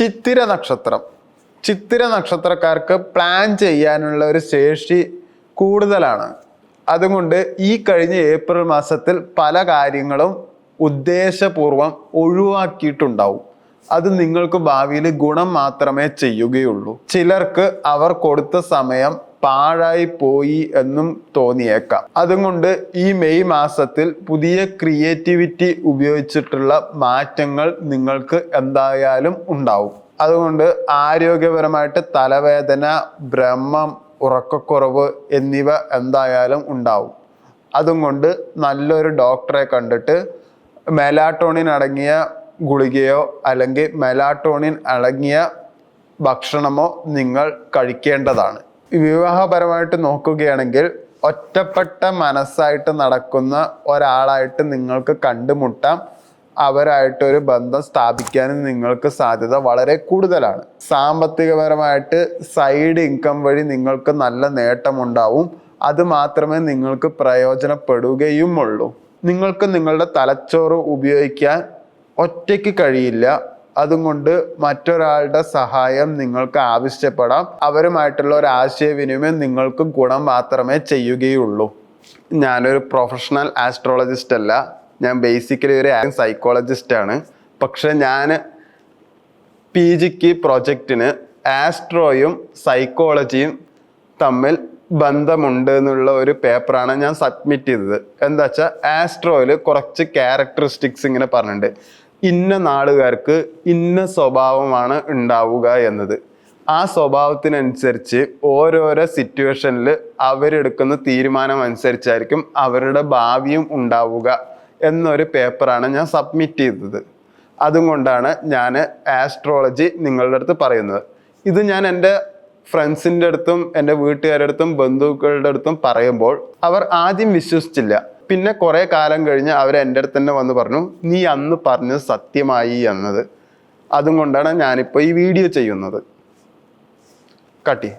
ചിത്തിര നക്ഷത്രം. ചിത്തിര നക്ഷത്രക്കാർക്ക് പ്ലാൻ ചെയ്യാനുള്ള ഒരു ശേഷി കൂടുതലാണ്. അതുകൊണ്ട് ഈ കഴിഞ്ഞ ഏപ്രിൽ മാസത്തിൽ പല കാര്യങ്ങളും ഉദ്ദേശപൂർവം ഒഴിവാക്കിയിട്ടുണ്ടാവും. അത് നിങ്ങൾക്ക് ഭാവിയിൽ ഗുണം മാത്രമേ ചെയ്യുകയുള്ളൂ. ചിലർക്ക് അവർ കൊടുത്ത സമയം പാഴായി പോയി എന്നും തോന്നിയേക്കാം. അതുകൊണ്ട് ഈ മെയ് മാസത്തിൽ പുതിയ ക്രിയേറ്റിവിറ്റി ഉപയോഗിച്ചിട്ടുള്ള മാറ്റങ്ങൾ നിങ്ങൾക്ക് എന്തായാലും ഉണ്ടാവും. അതുകൊണ്ട് ആരോഗ്യപരമായിട്ട് തലവേദന ഭ്രമം ഉറക്കക്കുറവ് എന്നിവ എന്തായാലും ഉണ്ടാവും. അതുകൊണ്ട് നല്ലൊരു ഡോക്ടറെ കണ്ടിട്ട് മെലാട്ടോണിൻ അടങ്ങിയ ഗുളികയോ അല്ലെങ്കിൽ മെലാട്ടോണിൻ അടങ്ങിയ ഭക്ഷണമോ നിങ്ങൾ കഴിക്കേണ്ടതാണ്. വിവാഹപരമായിട്ട് നോക്കുകയാണെങ്കിൽ ഒറ്റപ്പെട്ട മനസ്സായിട്ട് നടക്കുന്ന ഒരാളായിട്ട് നിങ്ങൾക്ക് കണ്ടുമുട്ടാം. അവരായിട്ട് ഒരു ബന്ധം സ്ഥാപിക്കാനും നിങ്ങൾക്ക് സാധ്യത വളരെ കൂടുതലാണ്. സാമ്പത്തികപരമായിട്ട് സൈഡ് ഇൻകം വഴി നിങ്ങൾക്ക് നല്ല നേട്ടമുണ്ടാവും. അത് മാത്രമേ നിങ്ങൾക്ക് പ്രയോജനപ്പെടുകയുമുള്ളൂ. നിങ്ങൾക്ക് നിങ്ങളുടെ തലച്ചോറ് ഉപയോഗിക്കാൻ ഒറ്റയ്ക്ക് കഴിയില്ല. അതുകൊണ്ട് മറ്റൊരാളുടെ സഹായം നിങ്ങൾക്ക് ആവശ്യപ്പെടാം. അവരുമായിട്ടുള്ള ഒരു ആശയവിനിമയം നിങ്ങൾക്ക് ഗുണം മാത്രമേ ചെയ്യുകയുള്ളൂ. ഞാനൊരു പ്രൊഫഷണൽ ആസ്ട്രോളജിസ്റ്റ് അല്ല. ഞാൻ ബേസിക്കലി ഒരു സൈക്കോളജിസ്റ്റ് ആണ്. പക്ഷെ ഞാൻ പി ജിക്ക് പ്രൊജക്റ്റിന് ആസ്ട്രോയും സൈക്കോളജിയും തമ്മിൽ ബന്ധമുണ്ട് എന്നുള്ള ഒരു പേപ്പറാണ് ഞാൻ സബ്മിറ്റ് ചെയ്തത്. എന്താ വെച്ചാൽ ആസ്ട്രോയിൽ കുറച്ച് ക്യാരക്ടറിസ്റ്റിക്സ് ഇങ്ങനെ പറഞ്ഞിട്ടുണ്ട്. ഇന്ന നാളുകാർക്ക് ഇന്ന സ്വഭാവമാണ് ഉണ്ടാവുക എന്നത്. ആ സ്വഭാവത്തിനനുസരിച്ച് ഓരോരോ സിറ്റുവേഷനിൽ അവരെടുക്കുന്ന തീരുമാനം അനുസരിച്ചായിരിക്കും അവരുടെ ഭാവിയും ഉണ്ടാവുക എന്നൊരു പേപ്പറാണ് ഞാൻ സബ്മിറ്റ് ചെയ്തത്. അതുകൊണ്ടാണ് ഞാൻ ആസ്ട്രോളജി നിങ്ങളുടെ അടുത്ത് പറയുന്നത്. ഇത് ഞാൻ എന്റെ ഫ്രണ്ട്സിന്റെ അടുത്തും എന്റെ വീട്ടുകാരുടെ അടുത്തും ബന്ധുക്കളുടെ അടുത്തും പറയുമ്പോൾ അവർ ആദ്യം വിശ്വസിച്ചില്ല. പിന്നെ കുറേ കാലം കഴിഞ്ഞ് അവർ എന്റെ അടുത്ത് തന്നെ വന്ന് പറഞ്ഞു നീ അന്ന് പറഞ്ഞത് സത്യമായി എന്നത്. അതും കൊണ്ടാണ് ഞാനിപ്പോൾ ഈ വീഡിയോ ചെയ്യുന്നത്. കട്ടി